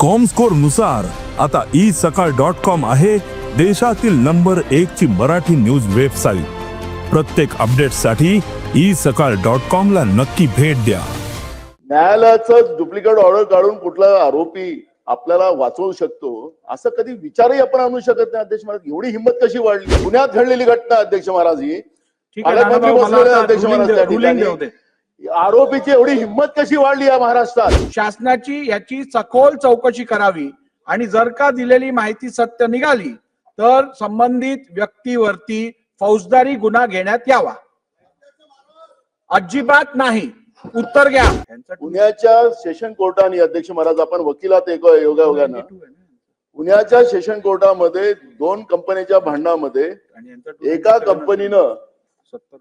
कॉमस्कोरनुसार आता ई सकाळ dot com आहे देशातील नंबर एक ची मराठी न्यूज वेबसाईट प्रत्येक अपडेटसाठी ई सकाळ डॉट कॉम ला नक्की भेट द्या. न्यायालयाचं डुप्लिकेट ऑर्डर काढून कुठला आरोपी आपल्याला वाचवू शकतो असं कधी विचारही आपण आणू शकत नाही अध्यक्ष महाराज. एवढी हिंमत कशी वाढली? पुण्यात घडलेली घटना अध्यक्ष महाराज ही. ठीक पालकमंत्री बसलेले अध्यक्ष महाराज आरोपीची एवढी हिंमत कशी वाढली या महाराष्ट्रात? शासनाची याची सखोल चौकशी करावी आणि जर का दिलेली माहिती सत्य निघाली तर संबंधित व्यक्तीवरती फौजदारी गुन्हा घेण्यात यावा. अजिबात नाही. उत्तर घ्या. पुण्याच्या सेशन कोर्टाने अध्यक्ष महाराज आपण वकिलात एक योगा योगानं पुण्याच्या सेशन कोर्टामध्ये दोन कंपनीच्या भांडणामध्ये एका कंपनीनं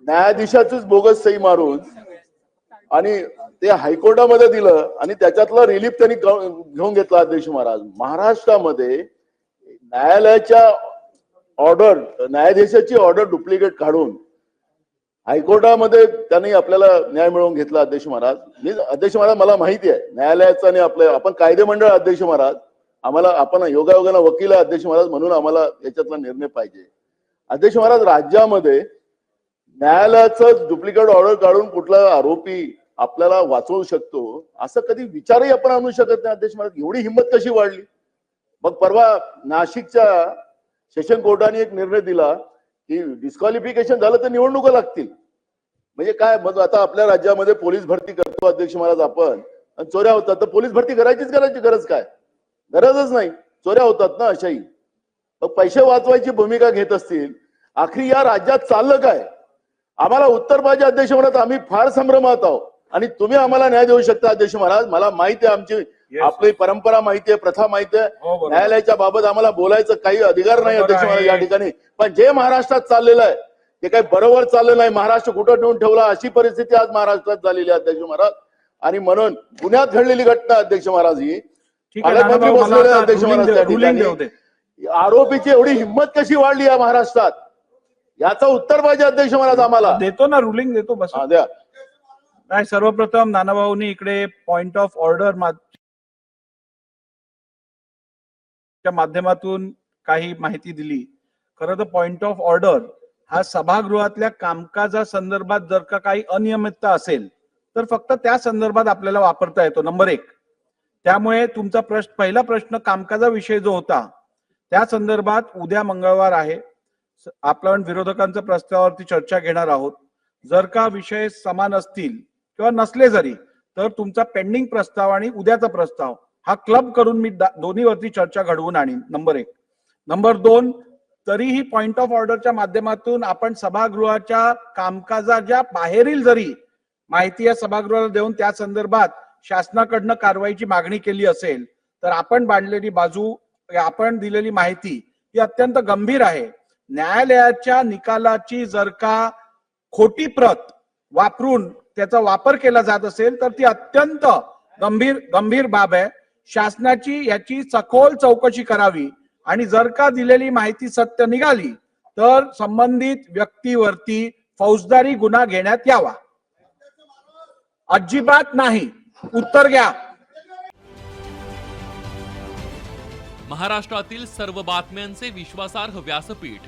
न्यायाधीशाचीच बोगस सही मारून आणि ते हायकोर्टामध्ये दिलं आणि त्याच्यातला रिलीफ त्यांनी घेऊन घेतला अध्यक्ष महाराज. महाराष्ट्रामध्ये न्यायालयाच्या ऑर्डर न्यायाधीशाची ऑर्डर डुप्लिकेट काढून हायकोर्टामध्ये त्यांनी आपल्याला न्याय मिळवून घेतला अध्यक्ष महाराज. मी अध्यक्ष महाराज मला माहिती आहे न्यायालयाचं आणि आपलं आपण कायदेमंडळ अध्यक्ष महाराज. आम्हाला आपण योगायोगाला वकील अध्यक्ष महाराज म्हणून आम्हाला याच्यातला निर्णय पाहिजे. अध्यक्ष महाराज राज्यामध्ये न्यायालयाचं डुप्लिकेट ऑर्डर काढून कुठला आरोपी आपल्याला वाचवू शकतो असं कधी विचारही आपण आणू शकत नाही. अध्यक्ष महाराज एवढी हिंमत कशी वाढली? मग परवा नाशिकच्या सेशन कोर्टाने एक निर्णय दिला की डिस्क्वालिफिकेशन झालं तर निवडणुका लागतील. म्हणजे काय? मग आता आपल्या राज्यामध्ये पोलीस भरती करतो अध्यक्ष महाराज आपण. आणि चोऱ्या होतात. तर पोलीस भरती करायचीच करायची गरज काय? गरजच नाही. चोऱ्या होतात ना अशाही. मग पैसे वाचवायची भूमिका घेत असतील. आखरी या राज्यात चाललं काय? आम्हाला उत्तर पाहिजे अध्यक्ष म्हणत आम्ही फार संभ्रमात आहोत. आणि तुम्ही आम्हाला न्याय देऊ शकता अध्यक्ष महाराज. मला माहिती आहे आमची आपली परंपरा माहिती आहे प्रथा माहिती आहे. हो. न्यायालयाच्या बाबत आम्हाला बोलायचं काही अधिकार नाही अध्यक्ष महाराज या. ठिकाणी. पण जे महाराष्ट्रात चाललेलं आहे ते काही बरोबर चाललं नाही. महाराष्ट्र कुठं ठेवून ठेवला अशी परिस्थिती आज महाराष्ट्रात झालेली आहे अध्यक्ष महाराज. आणि म्हणून पुण्यात घडलेली घटना अध्यक्ष महाराज ही पालकमंत्री बसलेले अध्यक्ष महाराज त्या ठिकाणी. आरोपीची एवढी हिंमत कशी वाढली या महाराष्ट्रात? याचं उत्तर पाहिजे अध्यक्ष महाराज आम्हाला. देतो ना रुलिंग देतो बस. द्या. नाही सर्वप्रथम नानाभाऊनी इकडे पॉइंट ऑफ ऑर्डर माध्यमातून काही माहिती दिली. खरं तर पॉइंट ऑफ ऑर्डर हा सभागृहातल्या कामकाजा संदर्भात जर का काही अनियमितता असेल तर फक्त त्या संदर्भात आपल्याला वापरता येतो नंबर एक. त्यामुळे तुमचा प्रश्न पहिला प्रश्न कामकाजाविषयी जो होता त्या संदर्भात उद्या मंगळवार आहे. आपण विरोधकांच्या प्रस्तावावरती चर्चा घेणार आहोत. जर का विषय समान असतील किंवा नसले जरी तर तुमचा पेंडिंग प्रस्ताव आणि उद्याचा प्रस्ताव हा क्लब करून मी दोन्हीवरती चर्चा घडवून आणीन. नंबर एक. नंबर दोन तरीही पॉइंट ऑफ ऑर्डरच्या माध्यमातून आपण सभागृहाच्या कामकाजाच्या बाहेरील जरी माहिती या सभागृहाला देऊन त्या संदर्भात शासनाकडनं कारवाईची मागणी केली असेल तर आपण बांधलेली बाजू आपण दिलेली माहिती ही अत्यंत गंभीर आहे. न्यायालयाच्या निकालाची जर का खोटी प्रत वापरून त्याचा वापर केला जात असेल तर ती अत्यंत गंभीर गंभीर बाब आहे. शासनाची याची सखोल चौकशी करावी आणि जर का दिलेली माहिती सत्य निघाली तर संबंधित व्यक्तीवरती फौजदारी गुन्हा घेण्यात यावा. अजिबात नाही. उत्तर घ्या महाराष्ट्रातील सर्व बातम्यांचे विश्वासार्ह व्यासपीठ.